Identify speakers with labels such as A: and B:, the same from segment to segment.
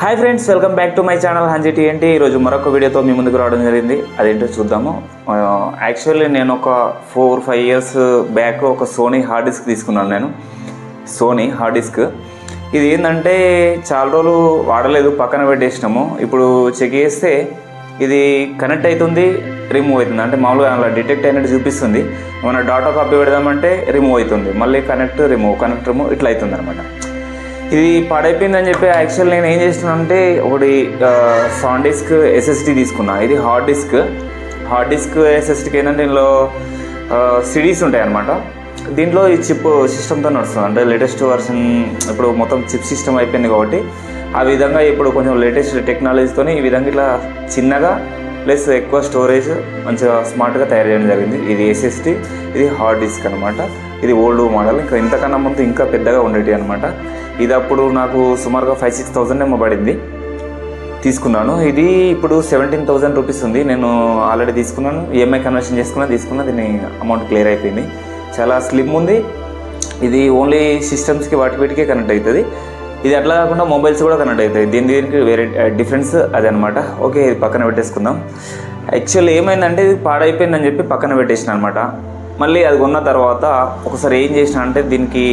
A: Hi friends welcome back to my channel హంజీ TNT ఈరోజు మరొక వీడియోతో మీ ముందుకు రావడం జరిగింది. అదేంటో చూద్దాము. యాక్చువల్లీ నేను ఒక ఫోర్ ఫైవ్ ఇయర్స్ బ్యాక్ ఒక సోనీ హార్డ్ డిస్క్ తీసుకున్నాను నేను. సోనీ హార్డ్ డిస్క్ ఇది ఏంటంటే చాలా రోజులు వాడలేదు పక్కన పెట్టేసినాము. ఇప్పుడు చెక్ చేస్తే ఇది కనెక్ట్ అవుతుంది రిమూవ్ అవుతుంది. అంటే మామూలుగా అలా డిటెక్ట్ అయినట్టు చూపిస్తుంది. ఏమైనా డాటా కాపీ పెడదామంటే రిమూవ్ అవుతుంది. మళ్ళీ కనెక్ట్ రిమూవ్ కనెక్ట్ రిమూవ్ ఇట్లా అవుతుంది అనమాట ఇది పాడైపోయిందని చెప్పి యాక్చువల్ నేను ఏం చేస్తున్నానంటే ఒకటి సాన్ డిస్క్ ఎస్ఎస్డి తీసుకున్నా. ఇది హార్డ్ డిస్క్ హార్డ్ డిస్క్ ఎస్ఎస్డికి ఏంటంటే దీనిలో సిడీస్ ఉంటాయి అనమాట దీంట్లో ఈ చిప్ సిస్టమ్తో నడుస్తుంది. అంటే లేటెస్ట్ వర్షన్ ఇప్పుడు మొత్తం చిప్ సిస్టమ్ అయిపోయింది కాబట్టి ఆ విధంగా ఇప్పుడు కొంచెం లేటెస్ట్ టెక్నాలజీతో ఈ విధంగా ఇట్లా చిన్నగా ప్లస్ ఎక్కువ స్టోరేజ్ మంచిగా స్మార్ట్గా తయారు చేయడం జరిగింది. ఇది ఎస్ఎస్డి ఇది హార్డ్ డిస్క్ అనమాట ఇది ఓల్డ్ మోడల్ ఇంకా ఇంతకన్నా ముందు ఇంకా పెద్దగా ఉండేటి అనమాట ఇది అప్పుడు నాకు సుమారుగా ఫైవ్ సిక్స్ థౌజండ్ ఏమో పడింది. తీసుకున్నాను. ఇది ఇప్పుడు సెవెంటీన్ థౌజండ్ రూపీస్ ఉంది. నేను ఆల్రెడీ తీసుకున్నాను. ఈఎంఐ కన్వర్షన్ చేసుకున్నా తీసుకున్నా దీని అమౌంట్ క్లియర్ అయిపోయింది. చాలా స్లిమ్ ఉంది. ఇది ఓన్లీ సిస్టమ్స్కి వాటి వీటికే కనెక్ట్ అవుతుంది. ఇది అట్లా కాకుండా మొబైల్స్ కూడా కనెక్ట్ అవుతాయి. దీని దీనికి వేరే డిఫరెన్స్ అదనమాట. ఓకే ఇది పక్కన పెట్టేసుకుందాం. యాక్చువల్ ఏమైందంటే ఇది పాడైపోయిందని చెప్పి పక్కన పెట్టేసిన అనమాట మళ్ళీ అది కొన్న తర్వాత ఒకసారి ఏం చేసిన అంటే దీనికి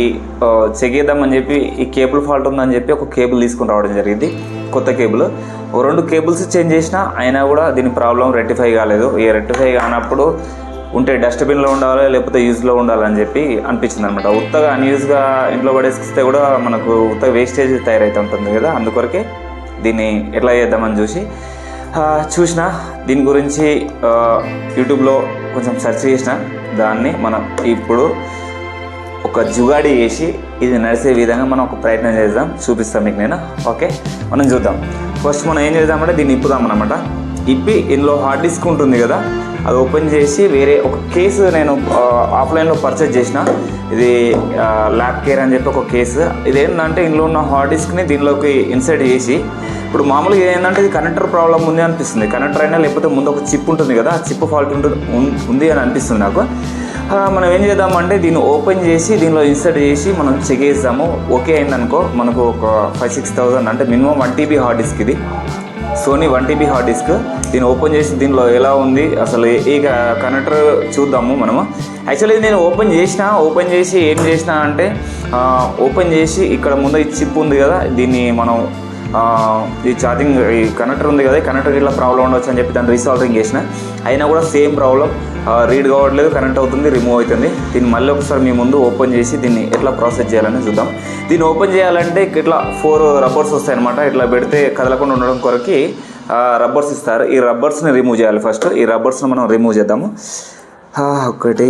A: చెగేద్దామని చెప్పి ఈ కేబుల్ ఫాల్ట్ ఉందని చెప్పి ఒక కేబుల్ తీసుకుని రావడం జరిగింది. కొత్త కేబుల్. ఒక రెండు కేబుల్స్ చేంజ్ చేసిన అయినా కూడా దీని ప్రాబ్లం రెక్టిఫై కాలేదు. ఈ రెక్టిఫై కానప్పుడు ఉంటే డస్ట్బిన్లో ఉండాలి లేకపోతే యూజ్లో ఉండాలని చెప్పి అనిపించింది అనమాట ఉత్తగా అన్యూజ్గా ఇంట్లో పడేసిస్తే కూడా మనకు ఉత్తగా వేస్టేజ్ తయారైతే ఉంటుంది కదా. అందుకొరకే దీన్ని ఎట్లా చేద్దామని చూసి చూసిన దీని గురించి యూట్యూబ్లో కొంచెం సెర్చ్ చేసిన దాన్ని మనం ఇప్పుడు ఒక జుగాడి వేసి ఇది నడిచే విధంగా మనం ఒక ప్రయత్నం చేద్దాం. చూపిస్తాం మీకు నేను. ఓకే? మనం చూద్దాం. ఫస్ట్ మనం ఏం చేద్దామంటే దీన్ని ఇప్పుదాం అనమాట ఇప్పి ఇందులో హార్డ్ డిస్క్ ఉంటుంది కదా అది ఓపెన్ చేసి వేరే ఒక కేసు నేను ఆఫ్లైన్లో పర్చేజ్ చేసిన. ఇది ల్యాబ్ కేర్ అని చెప్పి ఒక కేసు ఇది ఏంటంటే ఇందులో ఉన్న హార్డ్ డిస్క్ని దీనిలోకి ఇన్సర్ట్ చేసి ఇప్పుడు మామూలుగా ఏంటంటే ఇది కనెక్టర్ ప్రాబ్లం ఉంది అనిపిస్తుంది. కనెక్టర్ అయినా లేకపోతే ముందు ఒక చిప్ ఉంటుంది కదా ఆ చిప్ ఫాల్ట్ ఉంటుంది ఉంది అని అనిపిస్తుంది నాకు. మనం ఏం చేద్దామంటే దీన్ని ఓపెన్ చేసి దీనిలో ఇన్సర్ట్ చేసి మనం చెక్ చేద్దాము. ఓకే అయిందనుకో మనకు ఒక ఫైవ్ సిక్స్ థౌసండ్ అంటే minimum one TB hard disk ఇది. Sony one TB hard disk దీన్ని ఓపెన్ చేసి దీనిలో ఎలా ఉంది? అసలు ఈ కనెక్టర్ చూద్దాము మనము. యాక్చువల్లీ నేను ఓపెన్ చేసిన ఓపెన్ చేసి ఏం చేసిన అంటే ఓపెన్ చేసి ఇక్కడ ముందు ఈ చిప్ ఉంది కదా దీన్ని మనం ఈ ఛార్జింగ్ ఈ కనెక్టర్ ఉంది కదా కనెక్టర్ ఇట్లా ప్రాబ్లం ఉండొచ్చు అని చెప్పి దాన్ని రీసాల్వింగ్ చేసిన. అయినా కూడా సేమ్ ప్రాబ్లం రీడ్ కావట్లేదు కనెక్ట్ అవుతుంది రిమూవ్ అవుతుంది. దీన్ని మళ్ళీ ఒకసారి మీ ముందు ఓపెన్ చేసి దీన్ని ఎట్లా ప్రాసెస్ చేయాలని చూద్దాం. దీన్ని ఓపెన్ చేయాలంటే ఇట్లా ఫోర్ రబ్బర్స్ వస్తాయి అనమాట ఇట్లా పెడితే కదలకుండా ఉండడం కొరకి రబ్బర్స్ ఇస్తారు. ఈ రబ్బర్స్ని రిమూవ్ చేయాలి ఫస్ట్ ఈ రబ్బర్స్ని మనం రిమూవ్ చేద్దాము. ఒకటి.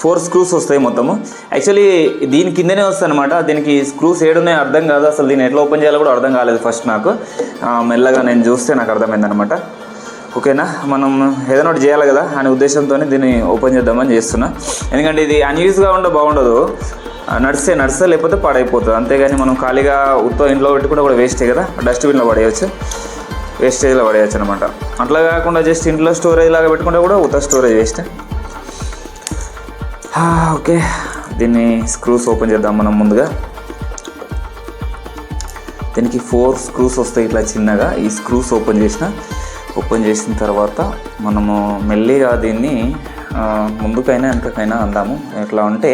A: ఫోర్ స్క్రూస్ వస్తాయి మొత్తము. యాక్చువల్లీ దీని కిందనే వస్తాయి అనమాట దీనికి స్క్రూస్ ఏడున్నాయో అర్థం కాదు. అసలు దీన్ని ఎట్లా ఓపెన్ చేయాలో కూడా అర్థం కాలేదు ఫస్ట్ నాకు. మెల్లగా నేను చూస్తే నాకు అర్థమైందనమాట ఓకేనా? మనం ఏదైనా ఒకటి చేయాలి కదా అనే ఉద్దేశంతో దీన్ని ఓపెన్ చేద్దామని చేస్తున్నా. ఎందుకంటే ఇది అన్యూజ్గా ఉంటే బాగుండదు. నడిస్తే నడిస్తే లేకపోతే పాడైపోతుంది. అంతేగాని మనం ఖాళీగా ఉత్తో ఇంట్లో పెట్టుకుంటే కూడా వేస్టే కదా? డస్ట్బిన్లో పడేయచ్చు. వేస్టేజ్లో పడేయచ్చు అనమాట అట్లా కాకుండా జస్ట్ ఇంట్లో స్టోరేజ్ లాగా పెట్టుకుంటే కూడా ఉత్త స్టోరేజ్ వేస్ట్ ఓకే. దీన్ని స్క్రూస్ ఓపెన్ చేద్దాం మనం ముందుగా. దీనికి ఫోర్ స్క్రూస్ వస్తాయి ఇట్లా చిన్నగా. ఈ స్క్రూస్ ఓపెన్ చేసిన ఓపెన్ చేసిన తర్వాత మనము మెల్లిగా దీన్ని ముందుకైనా వెనకకైనా అందాము. ఎట్లా అంటే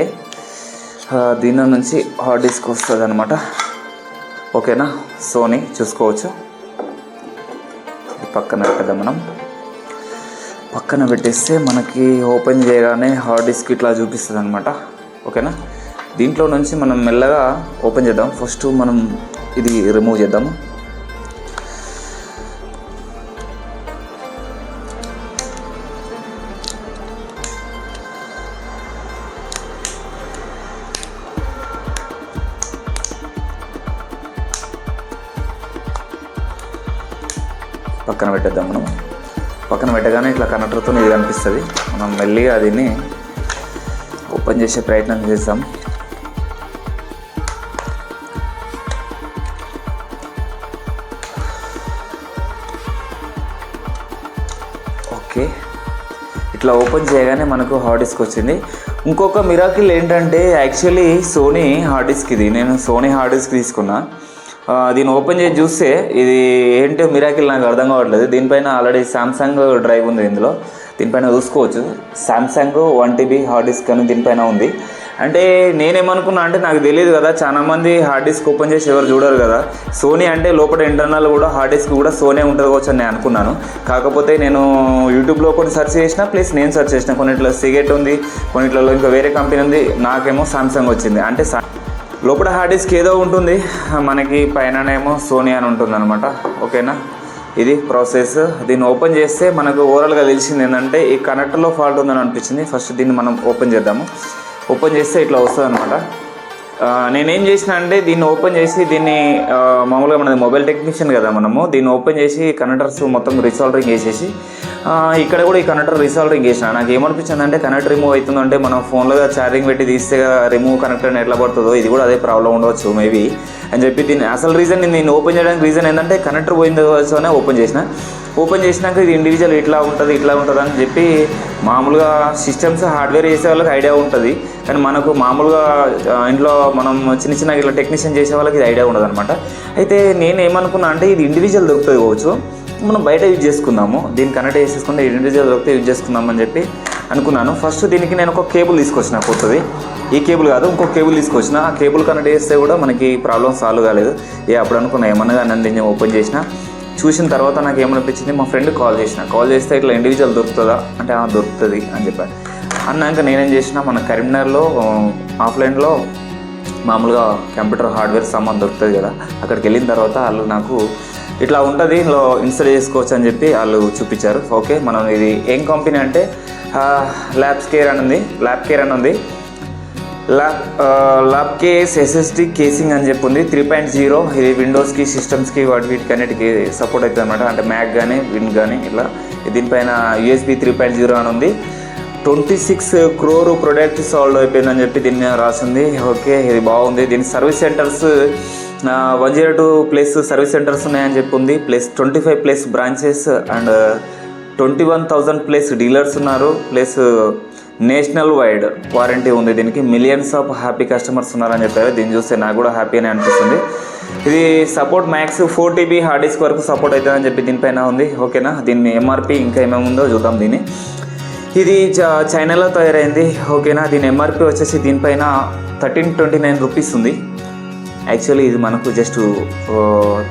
A: దీని నుంచి హార్డ్ డిస్క్ వస్తుంది అనమాట ఓకేనా? సోనీ చూసుకోవచ్చు. పక్కన పెట్టదాం మనం. పక్కన పెట్టేస్తే మనకి ఓపెన్ చేయగానే హార్డ్ డిస్క్ ఇట్లా చూపిస్తుంది అనమాట ఓకేనా? దీంట్లో నుంచి మనం మెల్లగా ఓపెన్ చేద్దాం. ఫస్ట్ మనం ఇది రిమూవ్ చేద్దాము. పక్కన పెట్టేద్దాం మనం. పక్కన పెట్టగానే ఇట్లా కనెక్టర్తో ఇది కనిపిస్తుంది. మనం మెల్లిగా దీన్ని ఓపెన్ చేసే ప్రయత్నం చేస్తాం ఓకే. ఇట్లా ఓపెన్ చేయగానే మనకు హార్డ్ డిస్క్ వచ్చింది. ఇంకొక మిరాకిల్ ఏంటంటే యాక్చువల్లీ సోనీ హార్డ్ డిస్క్ ఇది. నేను సోనీ హార్డ్ డిస్క్ తీసుకున్నా. దీన్ని ఓపెన్ చేసి చూస్తే ఇది ఏంటో మిరాకిల్ నాకు అర్థం కావట్లేదు. దీనిపైన ఆల్రెడీ సామ్సంగ్ డ్రైవ్ ఉంది ఇందులో. దీనిపైన చూసుకోవచ్చు. Samsung one TB hard disk అని దీనిపైన ఉంది. అంటే నేనేమనుకున్నా అంటే నాకు తెలియదు కదా చాలామంది హార్డ్ డిస్క్ ఓపెన్ చేసి ఎవరు చూడరు కదా. సోనీ అంటే లోపల ఇంటర్నల్ కూడా హార్డ్ డిస్క్ కూడా సోనీ ఉంటుంది కావచ్చు అని నేను అనుకున్నాను. కాకపోతే నేను యూట్యూబ్లో కొన్ని సెర్చ్ చేసిన ప్లస్ నేను సెర్చ్ చేసిన కొన్నిట్లో సిగెట్ ఉంది కొన్నిట్లలో ఇంకా వేరే కంపెనీ ఉంది. నాకేమో సామ్సంగ్ వచ్చింది. అంటే సా- లోపల హార్డ్ డిస్క్ ఏదో ఉంటుంది. మనకి పైననేమో సోనీ అని ఉంటుంది అనమాట ఓకేనా? ఇది ప్రాసెస్ దీన్ని ఓపెన్ చేస్తే మనకు ఓవరాల్గా తెలిసింది ఏంటంటే ఈ కనెక్టర్లో ఫాల్ట్ ఉందని అనిపించింది. ఫస్ట్ దీన్ని మనం ఓపెన్ చేద్దాము. ఓపెన్ చేస్తే ఇట్లా వస్తుంది అనమాట నేనేం చేసిన అంటే దీన్ని ఓపెన్ చేసి దీన్ని మామూలుగా మనది మొబైల్ టెక్నీషియన్ కదా మనము దీన్ని ఓపెన్ చేసి కనెక్టర్స్ మొత్తం రీసాల్డరింగ్ చేసేసి ఇక్కడ కూడా ఈ కనెక్టర్ రీసాల్డరింగ్ చేసిన. నాకు ఏమనిపించింది అంటే కనెక్ట్ రిమూవ్ అవుతుందంటే మనం ఫోన్లో ఛార్జింగ్ పెట్టి తీస్తే రిమూవ్ కనెక్టర్ ఎట్లా పడుతుందో ఇది కూడా అదే ప్రాబ్లం ఉండవచ్చు మేబీ అని చెప్పి దీన్ని అసలు రీజన్ నేను ఓపెన్ చేయడానికి రీజన్ ఏంటంటే కనెక్టర్ పోయింది కోసమే ఓపెన్ చేసిన. ఓపెన్ చేసినాక ఇది ఇండివిజువల్ ఇట్లా ఉంటుంది ఇట్లా ఉంటుంది అని చెప్పి మామూలుగా సిస్టమ్స్ హార్డ్వేర్ చేసే వాళ్ళకి ఐడియా ఉంటుంది. కానీ మనకు మామూలుగా ఇంట్లో మనం చిన్న చిన్న ఇట్లా టెక్నీషియన్ చేసే వాళ్ళకి ఇది ఐడియా ఉండదు అనమాట అయితే నేను ఏమనుకున్నా అంటే ఇది ఇండివిజువల్ దొరుకుతుంది కావచ్చు. మనం బయట యూజ్ చేసుకుందాము. దీన్ని కనెక్ట్ చేసేసుకుంటే ఇండివిజువల్ దొరికితే యూజ్ చేసుకుందాం అని చెప్పి అనుకున్నాను. ఫస్ట్ దీనికి నేను ఒక కేబుల్ తీసుకొచ్చిన కొత్తది ఈ కేబుల్ కాదు ఇంకో కేబుల్ తీసుకొచ్చిన. ఆ కేబుల్ కనెక్ట్ చేస్తే కూడా మనకి ప్రాబ్లం సాల్వ్ కాలేదు. ఏ అప్పుడు అనుకున్నా ఏమన్నా కానీ దీన్ని ఓపెన్ చేసిన. చూసిన తర్వాత నాకు ఏమనిపించింది మా ఫ్రెండ్ కాల్ చేసిన. కాల్ చేస్తే ఇట్లా ఇండివిజువల్ దొరుకుతుందా? అంటే ఆ దొరుకుతుంది అని చెప్పాను అన్నాక నేనేం చేసిన మన కరీంనగర్లో ఆఫ్లైన్లో మామూలుగా కంప్యూటర్ హార్డ్వేర్ సామాన్ దొరుకుతుంది కదా అక్కడికి వెళ్ళిన తర్వాత వాళ్ళు నాకు ఇట్లా ఉంటుంది ఇందులో ఇన్స్టాల్ చేసుకోవచ్చు అని చెప్పి వాళ్ళు చూపించారు. ఓకే మనం ఇది ఏం కంపెనీ అంటే ల్యాబ్స్ కేర్ అని ఉంది. ల్యాబ్ కేర్ అని ఉంది. Lab lab case SSD casing అని చెప్పి ఉంది. త్రీ పాయింట్ జీరో ఇది విండోస్కి సిస్టమ్స్కి వాటి వీటికి అన్నిటికీ సపోర్ట్ అవుతుంది అనమాట అంటే మ్యాక్ కానీ విన్ కానీ ఇట్లా దీనిపైన యూఎస్బి త్రీ పాయింట్ జీరో అని ఉంది. Twenty six crore product solve అయిపోయిందని చెప్పి దీన్ని రాసింది. ఓకే ఇది బాగుంది. దీని service centres one zero two plus service centres ఉన్నాయని చెప్పి ఉంది. Plus twenty five plus branches and twenty one thousand plus dealers ఉన్నారు plus uh, national wide warranty ఉంది. దీనికి మిలియన్స్ ఆఫ్ హ్యాపీ కస్టమర్స్ ఉన్నారని చెప్పారు. దీన్ని చూస్తే నాకు కూడా హ్యాపీ అని అనిపిస్తుంది. ఇది support max four TB hard disk వరకు సపోర్ట్ అవుతుందని చెప్పి దీనిపైన ఉంది. ఓకేనా? దీన్ని ఎంఆర్పి ఇంకా ఏమేమి ఉందో చూద్దాం దీన్ని. ఇది చ- చైనాలో తయారైంది. ఓకేనా? దీని ఎంఆర్పి వచ్చేసి దీనిపైన థర్టీన్ ట్వంటీ నైన్ రూపీస్ ఉంది. యాక్చువల్లీ ఇది మనకు జస్ట్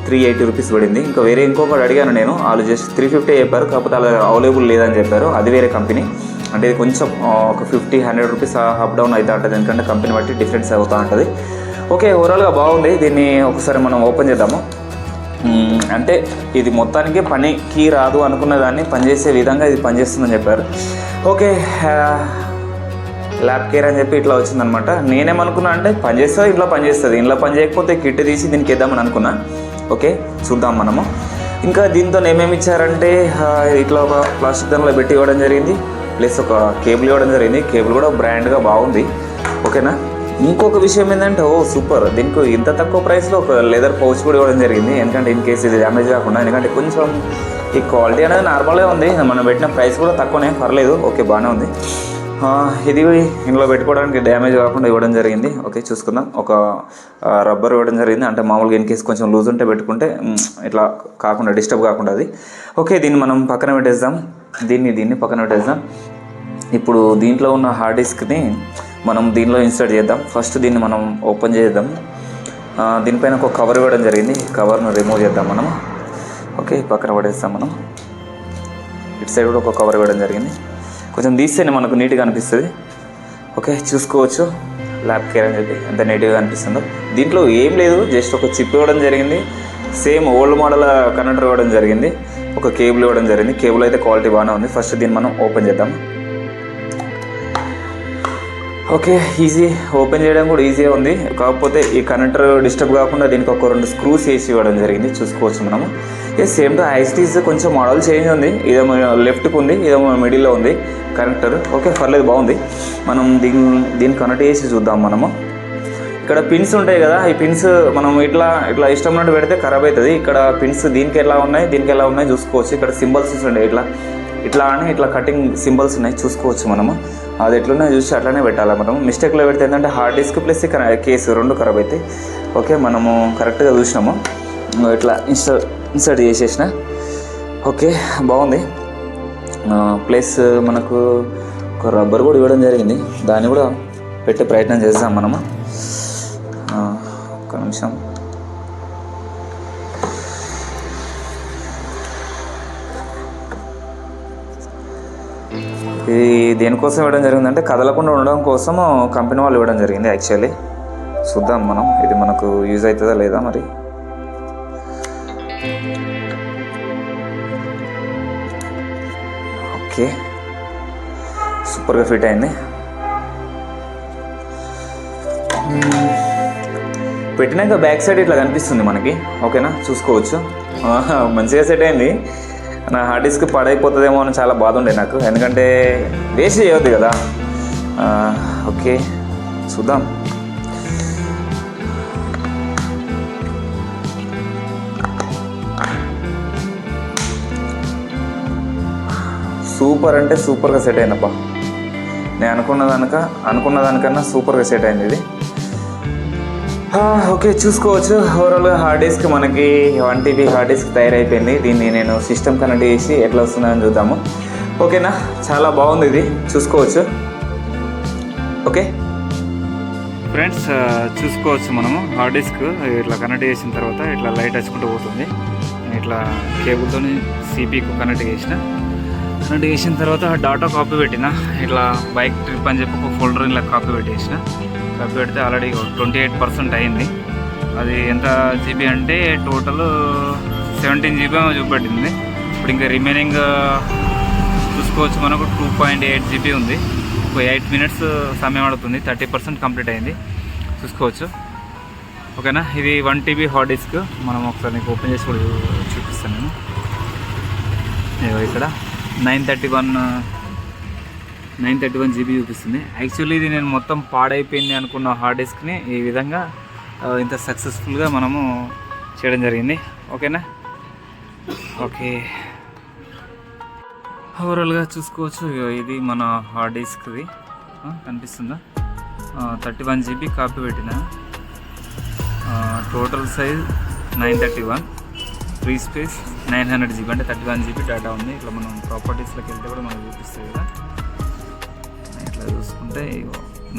A: త్రీ ఎయిటీ రూపీస్ పడింది. ఇంకా వేరే ఇంకొకటి అడిగాను నేను. వాళ్ళు జస్ట్ త్రీ ఫిఫ్టీ చెప్పారు కాకపోతే అలా అవైలబుల్ లేదని చెప్పారు. అది వేరే కంపెనీ అంటే ఇది కొంచెం ఒక fifty hundred rupees up down అవుతూ ఉంటుంది ఎందుకంటే కంపెనీ బట్టి డిఫరెన్స్ అవుతూ ఉంటుంది ఓకే ఓవరాల్గా బాగుంది. దీన్ని ఒకసారి మనం ఓపెన్ చేద్దాము. అంటే ఇది మొత్తానికి పనికి రాదు అనుకున్న దాన్ని పనిచేసే విధంగా ఇది పనిచేస్తుందని చెప్పారు. ఓకే ల్యాబ్ కేర్ అని చెప్పి ఇట్లా వచ్చిందనమాట. నేనేమనుకున్నా అంటే పని చేస్తా ఇంట్లో పని చేస్తుంది. ఇంట్లో పని చేయకపోతే కిట్ తీసి దీనికి వేద్దామని అనుకున్నా. ఓకే చూద్దాం మనము. ఇంకా దీంతో ఏమేమి ఇచ్చారంటే ఇట్లా ఒక ప్లాస్టిక్ దానిలో పెట్టి ఇవ్వడం జరిగింది. ప్లస్ ఒక కేబుల్ ఇవ్వడం జరిగింది. కేబుల్ కూడా బ్రాండ్గా బాగుంది. ఓకేనా? ఇంకొక విషయం ఏంటంటే ఓ సూపర్. దీనికి ఇంత తక్కువ ప్రైస్లో ఒక లెదర్ పౌచ్ కూడా ఇవ్వడం జరిగింది. ఎందుకంటే ఇన్ కేసు ఇది డ్యామేజ్ కాకుండా ఎందుకంటే కొంచెం ఈ క్వాలిటీ అనేది నార్మల్గా ఉంది. మనం పెట్టిన ప్రైస్ కూడా తక్కువనే పర్లేదు. ఓకే బాగానే ఉంది. ఇది ఇందులో పెట్టుకోవడానికి డ్యామేజ్ కాకుండా ఇవ్వడం జరిగింది. ఓకే చూసుకుందాం. ఒక రబ్బర్ ఇవ్వడం జరిగింది. అంటే మామూలుగా ఇన్ కేసు కొంచెం లూజ్ ఉంటే పెట్టుకుంటే ఇట్లా కాకుండా డిస్టర్బ్ కాకుండా అది. ఓకే దీన్ని మనం పక్కన పెట్టేద్దాం. దీన్ని దీన్ని పక్కన పెట్టేద్దాం. ఇప్పుడు దీంట్లో ఉన్న హార్డ్ డిస్క్ని మనం దీనిలో ఇన్సర్ట్ చేద్దాం. ఫస్ట్ దీన్ని మనం ఓపెన్ చేద్దాం. దీనిపైన ఒక కవర్ ఇవ్వడం జరిగింది. కవర్ను రిమూవ్ చేద్దాం మనం. ఓకే పక్కన పడేస్తాం మనం. ఇటు సైడ్ కూడా ఒక కవర్ ఇవ్వడం జరిగింది. కొంచెం తీస్తేనే మనకు నీట్గా అనిపిస్తుంది. ఓకే చూసుకోవచ్చు. ల్యాబ్ కేర్ అని చెప్పి ఎంత నీట్గా అనిపిస్తుందో. దీంట్లో ఏం లేదు జస్ట్ ఒక చిప్ ఇవ్వడం జరిగింది. సేమ్ ఓల్డ్ మోడల్ కనెక్టర్ ఇవ్వడం జరిగింది. ఒక కేబుల్ ఇవ్వడం జరిగింది. కేబుల్ అయితే క్వాలిటీ బాగానే ఉంది. ఫస్ట్ దీన్ని మనం ఓపెన్ చేద్దాం. ఓకే ఈజీ ఓపెన్ చేయడం కూడా ఈజీగా ఉంది. కాకపోతే ఈ కనెక్టర్ డిస్టర్బ్ కాకుండా దీనికి ఒక రెండు స్క్రూస్ వేసి ఇవ్వడం జరిగింది. చూసుకోవచ్చు మనము. సేమ్ టు ఐస్టీస్ కొంచెం మోడల్ చేంజ్ ఉంది. ఇదేమో లెఫ్ట్కి ఉంది ఇదేమో మిడిల్లో ఉంది. కనెక్టర్ ఓకే పర్లేదు బాగుంది. మనం దీని దీన్ని కనెక్ట్ చేసి చూద్దాం మనము. ఇక్కడ పిన్స్ ఉంటాయి కదా ఈ పిన్స్ మనం ఇట్లా ఇట్లా ఇష్టం ఉన్నట్టు పెడితే ఖరాబ్ అవుతుంది. ఇక్కడ పిన్స్ దీనికి ఎలా ఉన్నాయి దీనికి ఎలా ఉన్నాయి చూసుకోవచ్చు. ఇక్కడ సింబల్స్ ఉంటాయి ఇట్లా ఇట్లా అని ఇట్లా కటింగ్ సింబల్స్ ఉన్నాయి చూసుకోవచ్చు మనము. అది ఎట్లున్నా చూసి అట్లానే పెట్టాలి మనం మిస్టేక్లో పెడితే ఏంటంటే హార్డ్ డిస్క్ ప్లస్ కేసు రెండు ఖరాబ్ అవుతాయి. ఓకే మనము కరెక్ట్గా చూసినాము. ఇట్లా ఇన్స్టా ఇన్సర్ట్ చేసేసిన. ఓకే బాగుంది. ప్లస్ మనకు ఒక రబ్బర్ కూడా ఇవ్వడం జరిగింది. దాన్ని కూడా పెట్టే ప్రయత్నం చేద్దాం మనము. ఒక ఒక్క నిమిషం. ఇది దేనికోసం ఇవ్వడం జరిగిందంటే కదలకుండా ఉండడం కోసం కంపెనీ వాళ్ళు ఇవ్వడం జరిగింది యాక్చువల్లీ చూద్దాం మనం. ఇది మనకు యూజ్ అవుతుందా లేదా మరి? ఓకే. సూపర్గా ఫిట్ అయింది. పెట్టినాక బ్యాక్ సైడ్ ఇట్లా కనిపిస్తుంది మనకి. ఓకేనా? చూసుకోవచ్చు. మంచిగా సెట్ అయింది. నా హార్డ్ డిస్క్ పాడైపోతుందేమో అని చాలా బాధ ఉండే నాకు. ఎందుకంటే వేస్ట్ చేయవద్దు కదా. ఓకే. చూద్దాం. సూపర్ అంటే సూపర్గా సెట్ అయిందప్పా నేను అనుకున్న దానిక అనుకున్న దానికన్నా సూపర్గా సెట్ అయింది ఇది. ఓకే చూసుకోవచ్చు. ఓవరాల్గా హార్డ్ డిస్క్ మనకి వన్ టీబీ హార్డ్ డిస్క్ తయారైపోయింది. దీన్ని నేను సిస్టమ్ కనెక్ట్ చేసి ఎట్లా వస్తుందని చూద్దాము. ఓకేనా? చాలా బాగుంది ఇది. చూసుకోవచ్చు. ఓకే? ఫ్రెండ్స్ చూసుకోవచ్చు మనము. హార్డ్ డిస్క్ ఇట్లా కనెక్ట్ చేసిన తర్వాత ఇట్లా లైట్ వచ్చుకుంటూ పోతుంది. ఇట్లా కేబుల్తో సిపికు కనెక్ట్ చేసిన. కనెక్ట్ వేసిన తర్వాత డాటా కాపీ పెట్టిన. ఇట్లా బైక్ ట్రిప్ అని చెప్పి ఒక ఫోల్డర్ ఇలా కాపీ పెట్టేసిన. కాపీ పెడితే ఆల్రెడీ ట్వంటీ ఎయిట్ పర్సెంట్ అయింది. అది ఎంత జీబీ అంటే టోటల్ సెవెంటీన్ జీబీ చూపెట్టింది. ఇప్పుడు ఇంకా రిమైనింగ్ చూసుకోవచ్చు మనకు టూ పాయింట్ ఎయిట్ జీబీ ఉంది. ఒక ఎయిట్ మినిట్స్ సమయం పడుతుంది. థర్టీ పర్సెంట్ కంప్లీట్ అయింది. చూసుకోవచ్చు. ఓకేనా? ఇది వన్ టీబీ హార్డ్ డిస్క్ మనం ఒకసారి నీకు ఓపెన్ చేసి కూడా చూపిస్తాను నేను. ఇక్కడ. Nine thirty one nine thirty one GB చూపిస్తుంది. యాక్చువల్లీ ఇది నేను మొత్తం పాడైపోయింది అనుకున్న హార్డ్ డిస్క్ని ఈ విధంగా ఇంత సక్సెస్ఫుల్గా మనము చేయడం జరిగింది. ఓకేనా? ఓకే. ఓవరాల్గా చూసుకోవచ్చు. ఇది మన హార్డ్ డిస్క్ది కనిపిస్తుందా? థర్టీ వన్ జీబీ కాపీ పెట్టిన. Total size nine thirty one. Free space nine hundred GB అంటే థర్టీ వన్ జీబీ డేటా ఉంది. ఇట్లా మనం ప్రాపర్టీస్లోకి వెళ్తే కూడా మనకు చూపిస్తుంది కదా. ఇట్లా చూసుకుంటే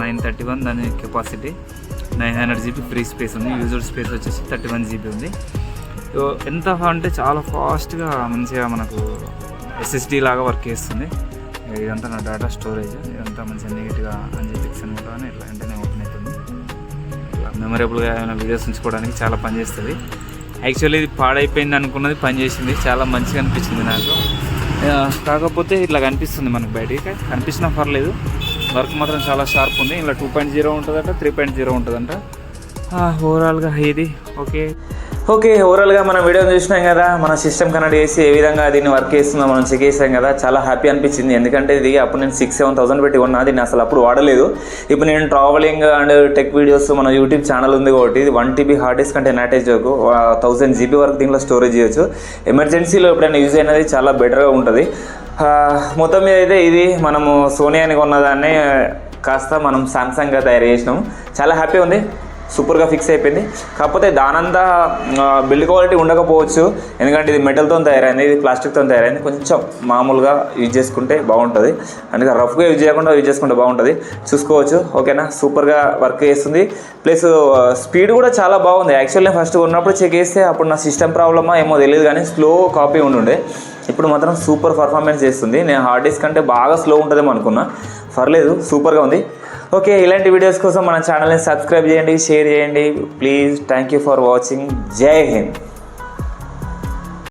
A: నైన్ థర్టీ వన్ దాని capacity nine hundred GB free space ఉంది. యూజర్ స్పేస్ వచ్చేసి థర్టీ వన్ జీబీ ఉంది. సో ఎంత అంటే చాలా ఫాస్ట్గా మంచిగా మనకు ఎస్ఎస్డి లాగా వర్క్ చేస్తుంది. ఇదంతా నా డేటా స్టోరేజ్ ఇదంతా మంచిగా నీట్గా అంజెటిక్స్ అని కూడా ఇట్లా వెంటనే ఓపెన్ అవుతుంది. ఇట్లా మెమరబుల్గా ఏమైనా వీడియోస్ ఉంచుకోవడానికి చాలా పనిచేస్తుంది యాక్చువల్లీ ఇది పాడైపోయింది అనుకున్నది పనిచేసింది చాలా మంచిగా అనిపించింది నాకు. కాకపోతే ఇట్లా కనిపిస్తుంది మనకు బయటికి. కనిపించినా పర్లేదు. వర్క్ మాత్రం చాలా షార్ప్ ఉంది. ఇలా టూ పాయింట్ జీరో ఉంటుందంట త్రీ పాయింట్ జీరో ఉంటుందంట. ఓవరాల్గా ఇది. ఓకే ఓకే ఓవరాల్గా మనం వీడియో చూసినాం కదా మన సిస్టమ్ కనెక్ట్ చేసి ఏ విధంగా దీన్ని వర్క్ చేస్తుందో మనం చెక్ చేసాం కదా చాలా హ్యాపీ అనిపించింది. ఎందుకంటే ఇది అప్పుడు నేను సిక్స్ సెవెన్ థౌసండ్ పెట్టి కొన్నా దీన్ని అసలు అప్పుడు వాడలేదు. ఇప్పుడు నేను ట్రావెలింగ్ అండ్ టెక్ వీడియోస్ మన యూట్యూబ్ ఛానల్ ఉంది కాబట్టి ఇది వన్ టీబీ హార్డ్ డిస్క్ అంటే నాటేజ్ థౌసండ్ జీబీ వరకు దీంట్లో స్టోరేజ్ చేయొచ్చు. ఎమర్జెన్సీలో ఎప్పుడైనా యూజ్ అయినది చాలా బెటర్గా ఉంటుంది. మొత్తం మీద అయితే ఇది మనము సోనీ అని కొన్నదాన్ని కాస్త మనం సామ్సంగ్గా తయారు చేసినాం. చాలా హ్యాపీ ఉంది. సూపర్గా ఫిక్స్ అయిపోయింది. కాకపోతే దానంతా బిల్డ్ క్వాలిటీ ఉండకపోవచ్చు. ఎందుకంటే ఇది మెటల్తో తయారైంది ఇది ప్లాస్టిక్తో తయారైంది. కొంచెం మామూలుగా యూజ్ చేసుకుంటే బాగుంటుంది. అందుకే రఫ్గా యూజ్ చేయకుండా యూజ్ చేసుకుంటే బాగుంటుంది. చూసుకోవచ్చు ఓకేనా? సూపర్గా వర్క్ చేస్తుంది. ప్లస్ స్పీడ్ కూడా చాలా బాగుంది. యాక్చువల్లీ ఫస్ట్ ఉన్నప్పుడు చెక్ చేస్తే అప్పుడు నా సిస్టమ్ ప్రాబ్లమా ఏమో తెలియదు కానీ స్లో కాపీ ఉండుండే. ఇప్పుడు మాత్రం సూపర్ పర్ఫార్మెన్స్ చేస్తుంది. నేను హార్డ్ డిస్క్ అంటే బాగా స్లో ఉంటుందేమో అనుకున్నా. పర్లేదు సూపర్గా ఉంది. ఓకే ఇలాంటి వీడియోస్ కోసం మన ఛానల్ని సబ్స్క్రైబ్ చేయండి షేర్ చేయండి. Please thank you for watching జై హింద్